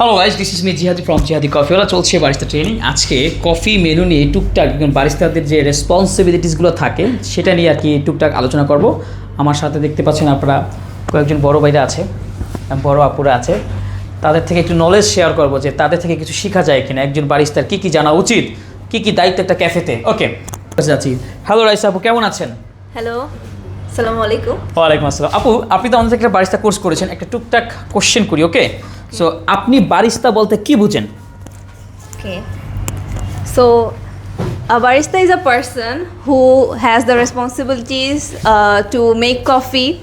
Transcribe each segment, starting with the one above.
Hello guys this is me Jihadi from Jihadi coffee OLA চলছে barista training আজকে coffee menu নিয়ে টুকটাক বারিস্তাদের যে রেসপন্সিবিলিটিসগুলো থাকে সেটা নিয়ে আর কি টুকটাক আলোচনা করব। আমার সাথে দেখতে পাচ্ছেন আপনারা কয়েকজন বড় ভাইরা আছে বড় আপুরা আছে। তাদের থেকে একটু নলেজ শেয়ার করব যে তাদের থেকে কিছু শেখা যায় কিনা। একজন বারিস্তার কী কী জানা উচিত কী কী দায়িত্ব একটা ক্যাফেতে ওকে যাচ্ছি হ্যালো রাইস আপু কেমন আছেন? হ্যালো আসসালামু আলাইকুম। ওয়ালাইকুম আসসালাম। আপু আপনি তো আমাদের একটা বারিস্তা কোর্স করেছেন একটা টুকটাক কোশ্চেন করি ওকে সো আপনি বারিস্তা বলতে কি বুঝেন Okay. So, a barista is a person who has the responsibilities uh, to make coffee,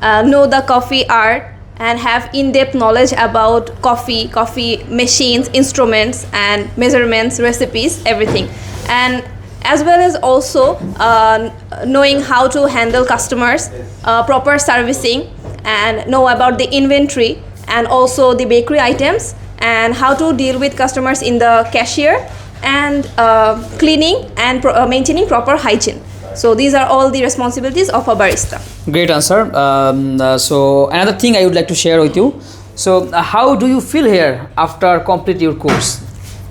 uh, know the coffee art, and have in depth knowledge about coffee, coffee machines, instruments, and measurements, recipes, everything. And as well as also uh, knowing how to handle customers, uh, proper servicing, and know about the inventory and also the bakery items and how to deal with customers in the cashier and uh, cleaning and pro- uh, maintaining proper hygiene. So these are all the responsibilities of a barista. Great answer. Um, uh, so another thing I would like to share with you. So uh, how do you feel here after complete your course?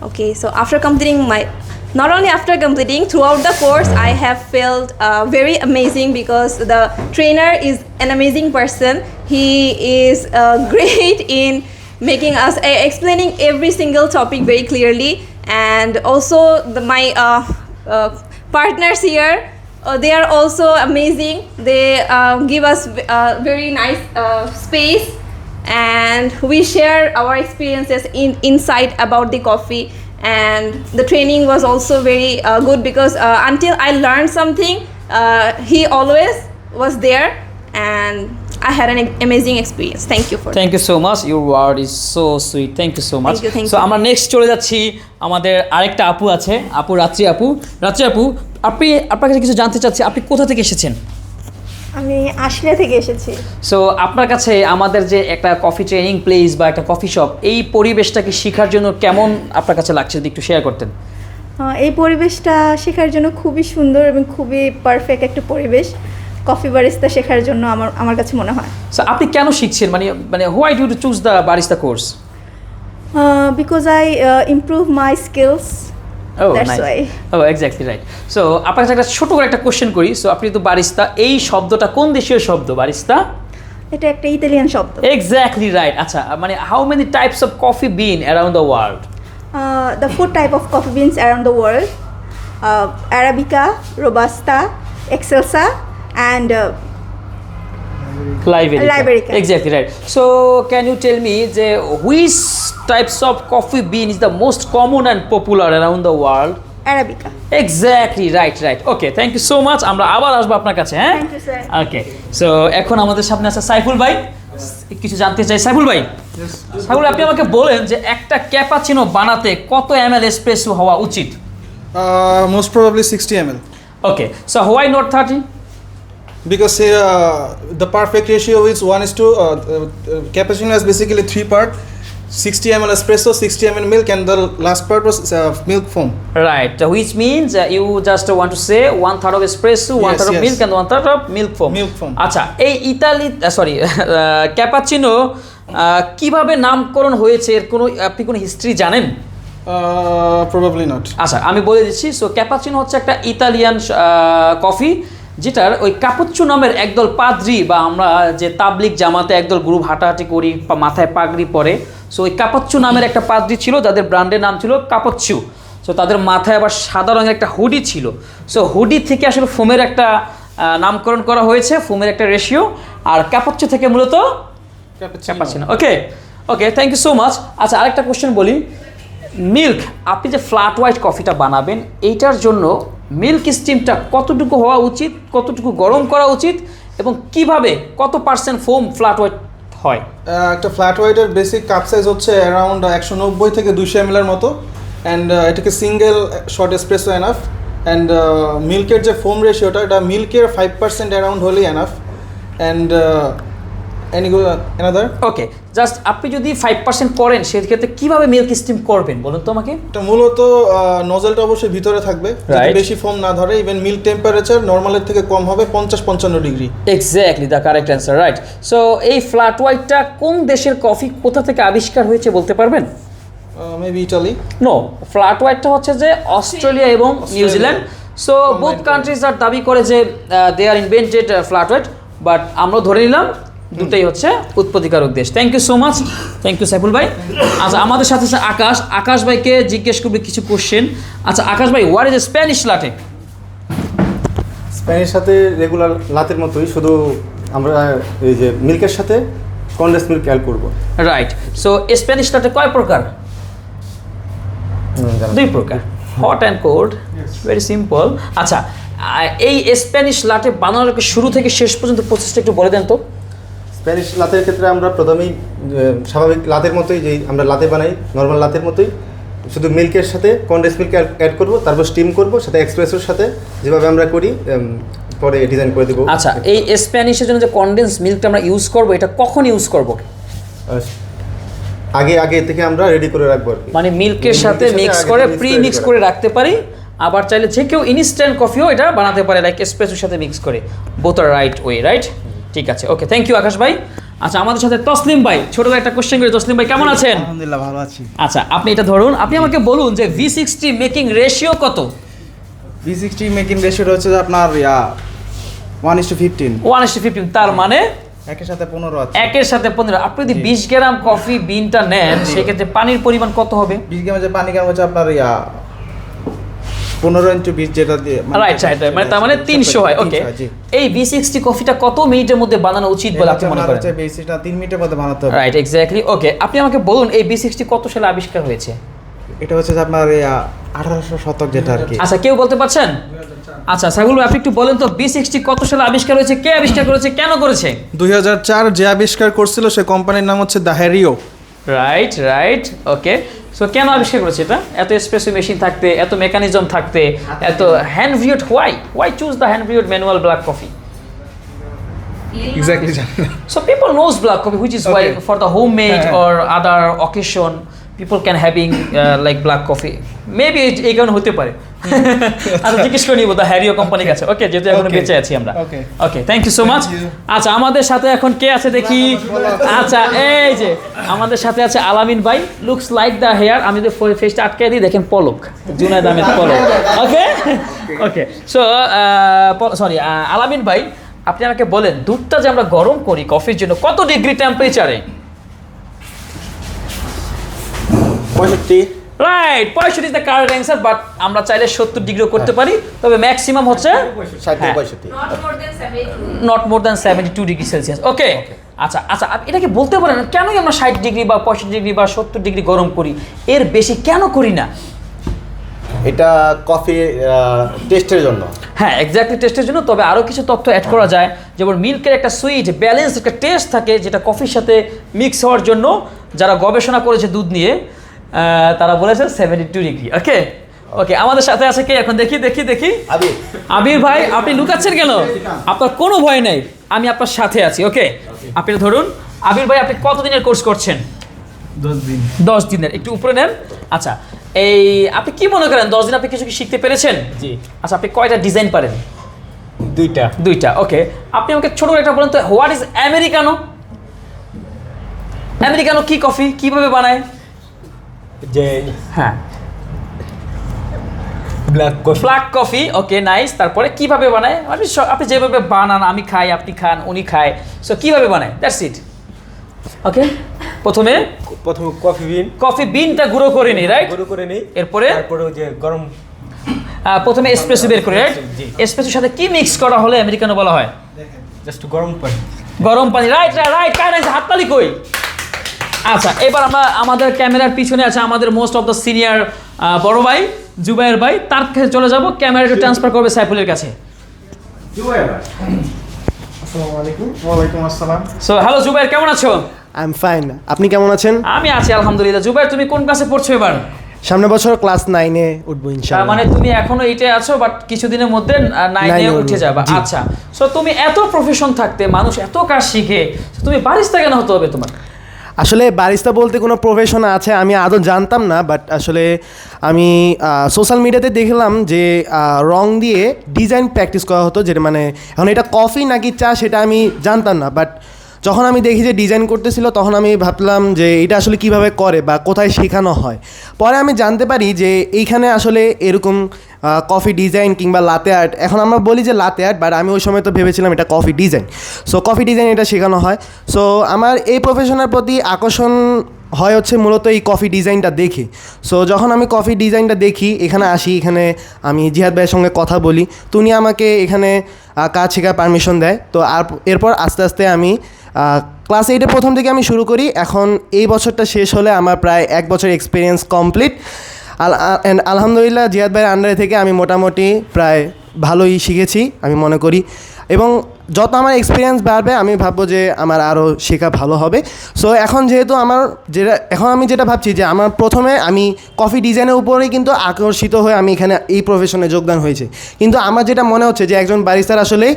Okay, so after completing my, not only after completing, throughout the course, I have felt uh, very amazing because the trainer is an amazing person. He is uh, great in making us uh, explaining every single topic very clearly, and also the, my uh, uh, partners here. Uh, they are also amazing. They uh, give us very nice space and we share our experiences in inside about the coffee and the training was also very uh, good because uh, until i learned something uh, he always was there and i had an amazing experience thank you for thank you so much your word is so sweet thank you so much Thank you, thank you. আমরা next চলে যাচ্ছি আমাদের আরেকটা আপু আছে আপু রাত্রি আপু রাত্রি আপু আপনি আপনার কাছে কিছু জানতে চাচ্ছি আপনি কোথা থেকে এসেছেন আমি আশিয়া থেকে এসেছি। সো আপনার কাছে আমাদের যে একটা কফি ট্রেনিং প্লেস বা একটা কফি শপ এই পরিবেশটাকে শেখার জন্য কেমন আপনার কাছে লাগছে? যদি একটু শেয়ার করতেন। এই পরিবেশটা শেখার জন্য খুবই সুন্দর এবং খুবই পারফেক্ট একটা পরিবেশ। কফি বারিস্তা শেখার জন্য আমার আমার কাছে মনে হয়। সো আপনি কেন শিখছেন? মানে মানে why do choose the barista course because I improve my skills oh oh exactly right so আপনার কাছে একটা ছোট করে একটা কোশ্চেন করি. সো আপনি তো বারিস্তা এই শব্দটা কোন দেশীয় শব্দ বারিস্তা এটা একটা ইতালিয়ান শব্দ। এক্স্যাক্টলি রাইট আচ্ছা মানে how many types of coffee bean around the world the four type of coffee beans around the world arabica robusta excelsa and liberica exactly right so can you tell me যে which types of coffee bean is the most common and popular around the world arabica exactly right right okay thank you so much আমরা আবার আসব আপনার কাছে হ্যাঁ? Okay so এখন আমাদের সামনে আছে সাইফুল ভাই। কিছু জানতে চাই সাইফুল ভাই। সাইফুল আপনি আমাকে বলেন যে একটা ক্যাপাচিনো বানাতে কত এম এল এসপ্রেসো হওয়া উচিত? Most probably sixty M L okay so why not thirty because uh, the perfect ratio is one is to uh, uh, cappuccino has basically three part 60 ml espresso 60 ml milk and the last part was uh, milk foam Right, uh, which means uh, you just want to say one third of espresso, one Yes, third yes. of milk, and one third of milk foam. Milk foam. আচ্ছা এই Italy sorry cappuccino কীভাবে নামকরণ হয়েছে এর কোনো আপনি কোনো history জানেন uh, probably not আচ্ছা আমি বলে দিচ্ছি সো ক্যাপাচিনো হচ্ছে একটা ইতালিয়ান কফি যেটার ওই কাপুচ্চু নামের একদল পাদ্রি বা আমরা যে তাবলিক জামাতে একদল গ্রুপ হাঁটাহাঁটি করি বা মাথায় পাগড়ি পরে। সো ওই কাপাচ্চু নামের একটা পাদ্রি ছিল যাদের ব্র্যান্ডের নাম ছিল কাপাচ্চু সো তাদের মাথায় আবার সাদা রঙের একটা হুডি ছিল। সো হুডি থেকে আসলে ফোমের একটা নামকরণ করা হয়েছে ফোমের একটা রেশিও আর কাপাচ্চু থেকে মূলত cappuccino. Okay okay thank you so much আচ্ছা আরেকটা কোশ্চেন বলি। মিল্ক আপনি যে ফ্ল্যাট হোয়াইট কফিটা বানাবেন এইটার জন্য মিল্ক স্টিমটা কতটুকু হওয়া উচিত কতটুকু গরম করা উচিত এবং কীভাবে কত পার্সেন্ট ফোম ফ্ল্যাট হোয়াইট হয়? একটা ফ্ল্যাট হোয়াইটের বেসিক কাপ সাইজ হচ্ছে অ্যারাউন্ড একশো নব্বই থেকে দুশো এম এর মতো। অ্যান্ড এটাকে single short espresso enough. And মিল্কের যে ফোম রেশিওটা এটা মিল্কের ফাইভ পার্সেন্ট অ্যারাউন্ড হলেই enough. And any another okay just আপনি যদি ফাইভ পার্সেন্ট করেন সেক্ষেত্রে কীভাবে মিল্ক স্টিম করবেন? বলুন তো আমাকে। এটা মূলত নজলটা অবশ্যই ভিতরে থাকবে। বেশি ফোম না ধরে ইভেন মিল্ক টেম্পারেচার নর্মালের থেকে কম হবে পঞ্চাশ পঞ্চান্ন degree exactly the correct answer right so এই ফ্ল্যাট হোয়াইটটা কোন দেশের কফি কোথা থেকে আবিষ্কার হয়েছে বলতে পারবেন? মেবি ইটালি নো ফ্ল্যাট হোয়াইটটা হচ্ছে যে অস্ট্রেলিয়া এবং New Zealand so both countries আর দাবি করে যে they are invented flat white but আমরা ধরে নিলাম দুটাই হচ্ছে উৎপত্তিকারক দেশ। Thank you so much thank you Saiful ভাই। আচ্ছা আমাদের সাথে আছে আকাশ। আকাশ ভাইকে জিজ্ঞেস করবে কিছু কোশ্চেন আচ্ছা আকাশ ভাই what is Spanish latte Spanish সাথে রেগুলার লাতের মতোই শুধু আমরা এই যে মিল্কের সাথে কন্ডেন্স মিল্ক অ্যাড করব। রাইট সো স্প্যানিশ লাটে কয় প্রকার? দুই প্রকার। Hot and cold very simple আচ্ছা এই স্প্যানিশ লাটে বানানোর শুরু থেকে শেষ পর্যন্ত প্রসেসটা একটু বলে দেন তো। স্প্যানিশ লাতের ক্ষেত্রে আমরা প্রথমেই স্বাভাবিক লাতের মতোই যেই আমরা লাতে বানাই নর্মাল লাতের মতোই শুধু মিল্কের সাথে কন্ডেন্স মিল্ক অ্যাড করব তারপর স্টিম করব সাথে এক্সপ্রেসোর সাথে যেভাবে আমরা করি পরে ডিজাইন করে দেবো। আচ্ছা এই স্প্যানিশের জন্য যে কনডেন্স মিল্কটা আমরা ইউজ করব এটা কখন ইউজ করব? আগে আগে থেকে আমরা রেডি করে রাখব মানে মিল্কের সাথে মিক্স করে প্রি মিক্স করে রাখতে পারি আবার চাইলে যে কেউ ইনস্ট্যান্ট কফিও এটা বানাতে পারে লাইক এসপ্রেসোর সাথে মিক্স করে both are right way right ঠিক আছে ওকে থ্যাংক ইউ আকাশ ভাই। আচ্ছা আমাদের সাথে তসলিম ভাই ছোট একটা কোশ্চেন করি। তসলিম ভাই কেমন আছেন? আলহামদুলিল্লাহ ভালো আছি। আচ্ছা আপনি এটা ধরুন আপনি আমাকে বলুন যে ভি সিক্সটি মেকিং রেশিও কত? ভি সিক্সটি মেকিং রেশিওটা হচ্ছে যে আপনার yeah one is to fifteen one is to fifteen তার মানে? একের সাথে পনেরো আছে। একের সাথে পনেরো। আপনি যদি বিশ গ্রাম কফি বিনটা নেন সেক্ষেত্রে পানির পরিমাণ কত হবে? বিশ গ্রাম হচ্ছে পানি গ্রাম হচ্ছে আপনার ইয়া পনেরো ইন্টু বিশ যেটা দিয়ে রাইট রাইট মানে তার মানে তিনশো হয় ওকে এই ভি সিক্সটি কফিটা কত মিনিটের মধ্যে বানানো উচিত বলে আপনি মনে করেন? হচ্ছে তিন মিনিটের মধ্যে বানাতে হবে। রাইট এক্স্যাক্টলি ওকে আপনি আমাকে বলুন এই বি সিক্সটি কত সালে আবিষ্কার হয়েছে? এটা হচ্ছে আপনার আঠারোশো শতক যেটা আর কি। আচ্ছা কেউ বলতে পারছেন? আচ্ছা সাইবুল আপনি একটু বলেন তো বি সিক্সটি কত সালে আবিষ্কার হয়েছে কে আবিষ্কার করেছে কেন করেছে? দুই হাজার চার যে আবিষ্কার করছিল সে কোম্পানির নাম হচ্ছে the Hario right right okay so কেন আবিষ্কার করেছে এটা? এত স্পেসি মেশিন থাকতে এত মেকানিজম থাকতে এত hand viewed why why choose the hand viewed manual black coffee exactly So people knows black coffee, which is why Okay. for the homemade হ্যাঁ, or other occasion, people can having like black coffee coffee. Maybe এই- এই কারণে হতে পারে। আর জিজ্ঞেস করে নিবো the Hario কোম্পানির কাছে। ওকে যেহেতু এখন বেঁচে আছি আমরা। Okay thank you so much আচ্ছা আমাদের সাথে এখন কে আছে দেখি? আচ্ছা এই যে আমাদের সাথে আছে আলামিন ভাই। লুকস লাইক দ্য হেয়ার আমি যদি ফেসটা আটকে দিই দেখেন Palak. Junaid Ahmed Palak. Okay okay so sorry Alamin ভাই আপনি আমাকে বলেন দুধটা যে আমরা গরম করি কফির জন্য কত ডিগ্রি টেম্পারেচারে পঁয়ষট্টি। রাইট পঁয়ষট্টি is the correct answer but আমরা চাইলে সত্তর ডিগ্রিও করতে পারি তবে ম্যাক্সিমাম হচ্ছে হ্যাঁ। Not more than seventy two degree Celsius okay আচ্ছা আচ্ছা আপনি এটাকে বলতে পারেন? কেনই আমরা ষাট ডিগ্রি বা পঁয়ষট্টি ডিগ্রি বা সত্তর ডিগ্রি গরম করি? এর বেশি কেন করি না? এটা কফি টেস্টের জন্য। হ্যাঁ এক্স্যাক্টলি টেস্টের জন্য তবে আরও কিছু তথ্য অ্যাড করা যায়। যেমন মিল্কের একটা সুইট ব্যালেন্স একটা টেস্ট থাকে যেটা কফির সাথে মিক্স হওয়ার জন্য যারা গবেষণা করেছে দুধ নিয়ে তারা বলেছে seventy two degree okay okay আমাদের সাথে আছে কে? এখন দেখি দেখি দেখি। আবি আবির ভাই আপনি লুকাচ্ছেন কেন? আপনার কোনো ভয় নেই। আমি আপনার সাথে আছি ওকে আপনি ধরুন আবির ভাই আপনি কতদিনের কোর্স করছেন? দশ দিন। দশ দিনের একটু উপরে নেন। আচ্ছা এই আপনি কি মনে করেন দশ দিন আপনি কিছু কি শিখতে পেরেছেন? জি। আচ্ছা আপনি কয়টা ডিজাইন পারেন? দুইটা। দুইটা ওকে আপনি আমাকে ছোট একটা বলেন তো হোয়াট ইজ আমেরিকানো আমেরিকানো কি কফি কীভাবে বানায়? যে হ্যাঁ। Black coffee black coffee okay nice তারপরে কীভাবে বানায়? আপনি আপনি যেভাবে বানান আমি খাই আপনি খান উনি খায়। সো কীভাবে বানায়? দ্যাটস ইট ওকে প্রথমে প্রথমে কফি বিন কফি বিনটা গুঁড়ো করে নিই রাইট গুঁড়ো করে নিই। এরপরে? তারপরে যে গরম প্রথমে এসপ্রেসো বের করে রাইট। এসপ্রেসোর সাথে কি মিক্স করা হলে আমেরিকানো বলা হয়? জাস্ট গরম পানি। গরম পানি রাইট রাইট রাইট কার হাততালি কই? আচ্ছা এবার আমরা আমাদের ক্যামেরার পিছনে আছে আমাদের মোস্ট অফ দ্য সিনিয়র বড় ভাই জুবাইর ভাই। তার কাছে চলে যাব ক্যামেরাটা ট্রান্সফার করবে সাইফুলের কাছে। আসসালামু আলাইকুম। ওয়ালাইকুম আসসালাম। সো হ্যালো জুবাইর কেমন আছো? আই এম ফাইন আপনি কেমন আছেন? আমি আছি আলহামদুলিল্লাহ। জুবাইর তুমি কোন ক্লাসে পড়ছো এবার? সামনে বছর ক্লাস নাইনে উঠবো ইনশাআল্লাহ। মানে তুমি এখনও এইটে আছো বাট কিছুদিনের মধ্যে নাইনে উঠে যাবা। আচ্ছা সো তুমি এত প্রফেশন থাকতে মানুষ এত কাজ শিখে তুমি বারিস্তা কেন হতে হবে তোমার? আসলে বারিস্তা বলতে কোনো প্রফেশন আছে, আমি আদৌ জানতাম না বাট আসলে আমি সোশ্যাল মিডিয়াতে দেখলাম যে রং দিয়ে ডিজাইন প্র্যাকটিস করা হতো, যেটা মানে এখন এটা কফি নাকি চা সেটা আমি জানতাম না বাট যখন আমি দেখি যে ডিজাইন করতেছিল, তখন আমি ভাবলাম যে এটা আসলে কীভাবে করে বা কোথায় শেখানো হয়। পরে আমি জানতে পারি যে এইখানে আসলে এরকম কফি ডিজাইন কিংবা লাতে আর্ট এখন আমরা বলি যে লাতে আর্ট বাট আমি ওই সময় তো ভেবেছিলাম এটা coffee design so coffee design এটা শেখানো হয়। সো আমার এই প্রফেশনের প্রতি আকর্ষণ হয় হচ্ছে মূলত এই কফি ডিজাইনটা দেখি। সো যখন আমি কফি ডিজাইনটা দেখি, এখানে আসি, এখানে আমি জিহাদ ভাইয়ের সঙ্গে কথা বলি তো উনি আমাকে এখানে কাজ শেখার পারমিশন দেয়। তো আর এরপর আস্তে আস্তে আমি ক্লাস এইটে প্রথম থেকে আমি শুরু করি। এখন এই বছরটা শেষ হলে আমার প্রায় এক বছর এক্সপিরিয়েন্স কমপ্লিট আল অ্যান্ড আলহামদুলিল্লাহ জিয়াদ ভাইয়ের আন্ডারে থেকে আমি মোটামুটি প্রায় ভালোই শিখেছি, আমি মনে করি। এবং যত আমার এক্সপিরিয়েন্স বাড়বে, আমি ভাববো যে আমার আরও শেখা ভালো হবে। সো এখন যেহেতু আমার যেটা এখন আমি যেটা ভাবছি যে আমার প্রথমে আমি কফি ডিজাইনের উপরেই কিন্তু আকর্ষিত হয়ে আমি এখানে এই প্রফেশনে যোগদান হয়েছে। কিন্তু আমার যেটা মনে হচ্ছে যে একজন বারিস্তার আসলে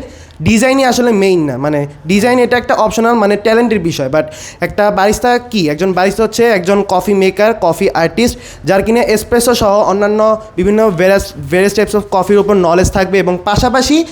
ডিজাইনই আসলে মেইন না। মানে ডিজাইন এটা একটা অপশনাল মানে ট্যালেন্টের বিষয়। বাট একটা বারিস্তা কি? একজন বারিস্তা হচ্ছে একজন কফি মেকার কফি আর্টিস্ট যার কিনা এসপ্রেসো সহ অন্যান্য বিভিন্ন ভেরাস ভেরিয়াস টাইপস অফ কফির উপর নলেজ থাকবে এবং পাশাপাশি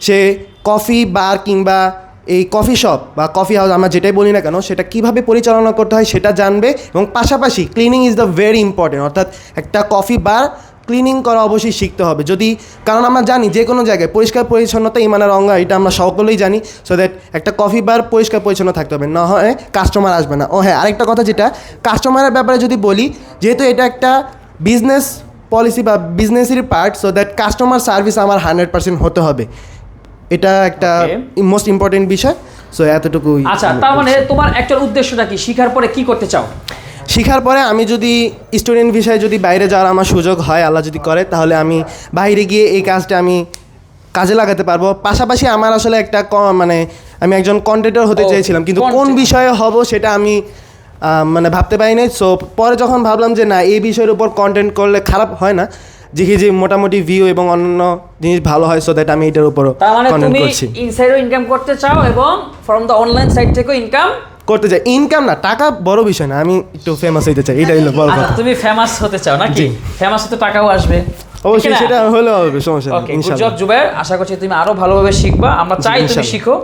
সে কফি বার কিংবা এই কফি শপ বা কফি হাউস আমরা যেটাই বলি না কেন, সেটা কীভাবে পরিচালনা করতে হয় সেটা জানবে এবং পাশাপাশি cleaning is the very important অর্থাৎ একটা কফি বার ক্লিনিং করা অবশ্যই শিখতে হবে। যদি কারণ আমরা জানি যে কোনো জায়গায় পরিষ্কার পরিচ্ছন্নতা ইমানের অঙ্গ এটা আমরা সকলেই জানি সো দ্যাট একটা কফি বার পরিষ্কার পরিচ্ছন্ন থাকতে হবে। না হয় কাস্টমার আসবে না। ও হ্যাঁ আরেকটা কথা যেটা কাস্টমারের ব্যাপারে যদি বলি যেহেতু এটা একটা বিজনেস পলিসি বা বিজনেসের part so that customer service আমার হান্ড্রেড পার্সেন্ট হতে হবে। এটা একটা. মোস্ট ইম্পর্টেন্ট বিষয় সো এতটুকুই আচ্ছা তার মানে তোমার অ্যাকচুয়াল উদ্দেশ্যটা কি? শিখার পরে কি করতে চাও? শেখার পরে আমি যদি স্টুডেন্ট বিষয়ে যদি বাইরে যাওয়ার আমার সুযোগ হয় আল্লাহ যদি করে তাহলে আমি বাইরে গিয়ে এই কাজটা আমি কাজে লাগাতে পারব। পাশাপাশি আমার আসলে একটা মানে আমি একজন কন্টেন্টার হতে চেয়েছিলাম কিন্তু কোন বিষয়ে হব সেটা আমি মানে ভাবতে পারি পারিনি। সো পরে যখন ভাবলাম যে না এই বিষয়ের উপর কন্টেন্ট করলে খারাপ হয় না দেখি যে মোটামুটি ভিউ এবং অন্যান্য জিনিস ভালো হয় সো দ্যাট আমি এটার উপরও মানে কন্টেন্ট তুমি করছি। ইনসাইডও ইনকাম করতে চাও এবং ফ্রম দ্য অনলাইন সাইট থেকেও ইনকাম করতে চাই। ইনকাম না টাকা বড় বিষয় না আমি একটু ফেমাস হতে চাই এটাই হলো বড় আচ্ছা কথা। তুমি ফেমাস হতে চাও নাকি। ফেমাস হতে টাকাও আসবে। অবশ্যই সেটা হলেও হবে সমস্যা নেই ওকে গুড জব জুবাইর। আশা করছি তুমি আরও ভালোভাবে শিখবা। আমরা চাই তুমি শিখো।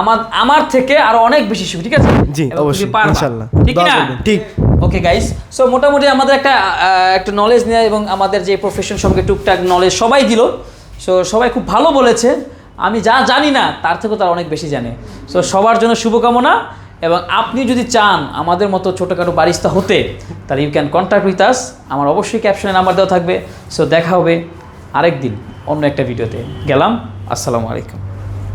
আমার আমার থেকে আরও অনেক বেশি শিখো ঠিক আছে? জি, অবশ্যই, পারবা। ইনশাল্লাহ। ঠিক না? ঠিক। ওকে গাইস সো মোটামুটি আমাদের একটা একটা নলেজ নেয় এবং আমাদের যে প্রফেশন সঙ্গে টুকটাক নলেজ সবাই দিল। সো সবাই খুব ভালো বলেছে। আমি যা জানি না তার থেকেও তারা অনেক বেশি জানে। সো সবার জন্য শুভকামনা। এবং আপনি যদি চান আমাদের মতো ছোটোখাটো বারিস্তা হতে, তাহলে you can contact with us আমার অবশ্যই ক্যাপশনে নাম্বার দেওয়া থাকবে। সো দেখা হবে আরেক দিন অন্য একটা ভিডিওতে গেলাম। আসসালামু আলাইকুম।